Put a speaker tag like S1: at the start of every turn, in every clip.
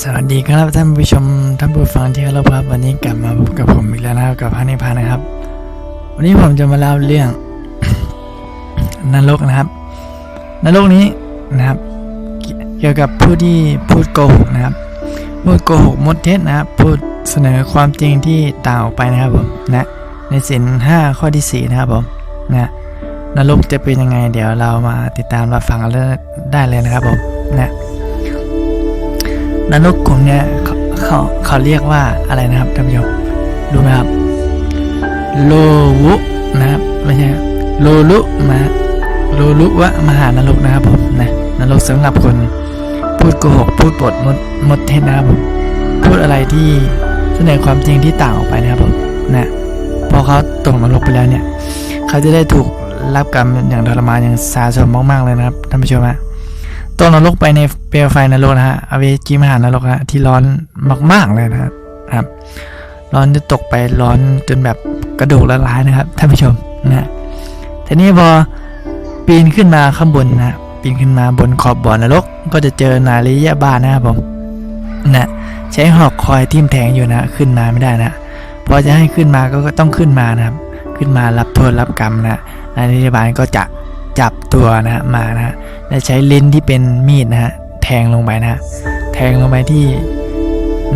S1: สวัสดีครับท่านผู้ชมท่านผู้ฟังที่เคารพครับวันนี้กลับมาพบกับผมอีกแล้วนะครับกับพระนิพพานนะครับ วันนี้ผมจะมาเล่าเรื่องนรกนะครับนรกนี้นะครับ เกี่ยวกับผู้ที่พูดโกหกนะครับ พูดโกหกมดเท็จนะครับ พูดเสนอความจริงที่ต่างออกไปนะครับผมนะในสินห้าข้อที่สี่นะครับผมนะนรกจะเป็นยังไง เดี๋ยวเรามาติดตามรับฟังกันได้เลยนะครับผมนะ นรกกลุ่มเนี้ยเขาเขาเขาเรียกว่าอะไรนะครับท่านผู้ชมรู้ไหมครับโลวุนะครับไม่ใช่โลลุมาโลลุวะมหานรกนะครับผมนะนรกสำหรับคนพูดโกหกพูดปดมดมดเท็จนะครับผมพูดอะไรที่เสนอความจริงที่ต่างออกไปนะครับผมนะพอเขาตกนรกไปแล้วเนี่ย เขาจะได้ถูกรับกรรมอย่างทรมานอย่างสาสมมากๆเลยนะครับท่านผู้ชมฮะ ตกนรกไปในเปลวไฟนรกนะฮะอเวจีมหานรกฮะที่ร้อนมากๆเลยนะครับ ร้อนจะตกไปร้อนจนแบบกระดูกละลายนะครับท่านผู้ชมนะทีนี้พอปีนขึ้นมาข้างบนนะปีนขึ้นมาบนขอบบ่อนรก ก็จะเจอนาริยะบ้านนะครับผมนะใช้หอกคอยทิ่มแทงอยู่นะ ขึ้นมาไม่ได้นะพอจะให้ขึ้นมาก็ต้องขึ้นมานะครับ ขึ้นมารับโทษรับกรรมนะนาริยะบาลก็จะ จับตัวนะฮะมานะฮะและใช้ลิ้นที่เป็นมีดนะฮะแทงลงไปนะฮะแทงลงไปที่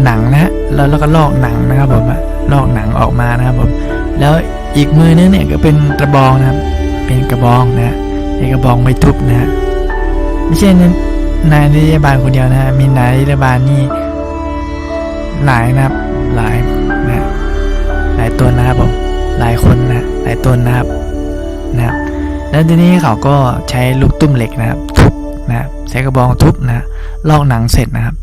S1: หนังนะฮะแล้วแล้วก็ลอกหนังนะครับผมอะลอกหนังออกมานะครับผมแล้วอีกมือนึงเนี่ยก็เป็นกระบองนะครับ เป็นกระบองนะฮะใช้กระบองไปทุบนะฮะไม่ใช่นายนิยบาลคนเดียวนะฮะมีนายนิยบาลนี่หลายนะครับหลายนะหลายตนนะครับผมหลายคนนะหลายตนนะครับนะครับ แล้วทีนี้เขาก็ใช้ลูกตุ้มเหล็กนะครับทุบนะใช้กระบองทุบนะลอกหนังเสร็จนะครับ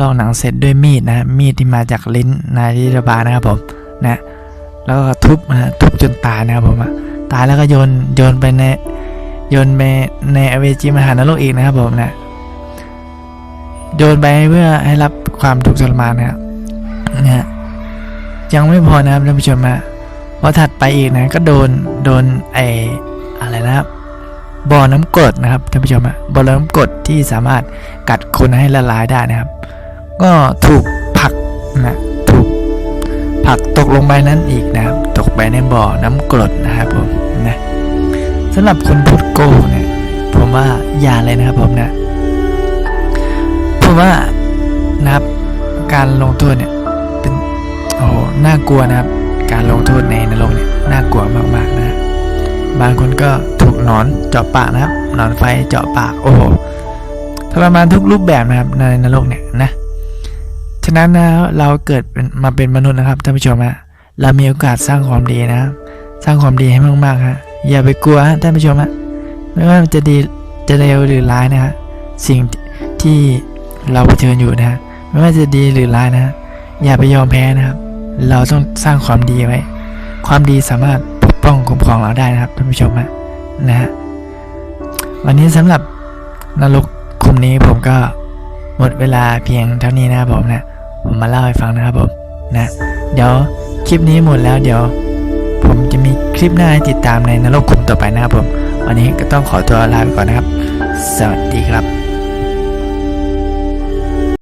S1: ลอกหนังเสร็จด้วยมีดนะมีดที่มาจากลิ้นนายริบานะครับผมนะแล้วก็ทุบนะทุบจนตายนะครับผมตายแล้วก็โยนโยนไปในโยนไปในอเวจีมหานรกอีกนะครับผมนะโยนไปเพื่อให้รับความทุกข์ทรมานนะครับนะฮะยังไม่พอนะครับท่านผู้ชมฮะพอถัดไปอีกนะก็โดนโดนไอ อะไรนะครับบ่อน้ำกรดนะครับท่านผู้ชมอะบ่อน้ำกรดที่สามารถกัดคนให้ละลายได้นะครับ ก็ถูกผลักนะถูกผลักตกลงไปนั้นอีกนะครับ ตกไปในบ่อน้ำกรดนะครับผมนะสำหรับคนพูดโกหกเนี่ยผมว่าอย่าเลยนะครับผมนะผมว่านะครับการลงโทษเนี่ยเป็นโอ้โหน่ากลัวนะครับ การลงโทษในนรกเนี่ยน่ากลัวมากๆนะ บางคนก็ถูกหนอนเจาะปากนะครับหนอนไฟเจาะปากโอ้โหทรมานทุกรูปแบบนะครับในนรกเนี่ยนะฉะนั้นนะเราเกิดเป็นมาเป็นมนุษย์นะครับท่านผู้ชมฮะเรามีโอกาสสร้างความดีนะครับสร้างความดีให้มากๆฮะอย่าไปกลัวฮะท่านผู้ชมฮะไม่ว่ามันจะดีจะเลวหรือร้ายนะฮะสิ่งที่เราเผชิญอยู่นะฮะไม่ว่าจะดีหรือร้ายนะฮะอย่าไปยอมแพ้นะครับ เราต้องสร้างความดีไว้ ความดีสามารถ ป้องคุ้มครองเราได้นะครับท่านผู้ชมฮะนะฮะวันนี้สำหรับนรกคุมนี้ผมก็หมดเวลาเพียงเท่านี้นะครับผมนะผมมาเล่าให้ฟังนะครับผมนะเดี๋ยวคลิปนี้หมดแล้วเดี๋ยว ผมจะมีคลิปหน้าให้ติดตามในนรกคุมต่อไปนะครับผม วันนี้ก็ต้องขอตัวลาไปก่อนนะครับ สวัสดีครับ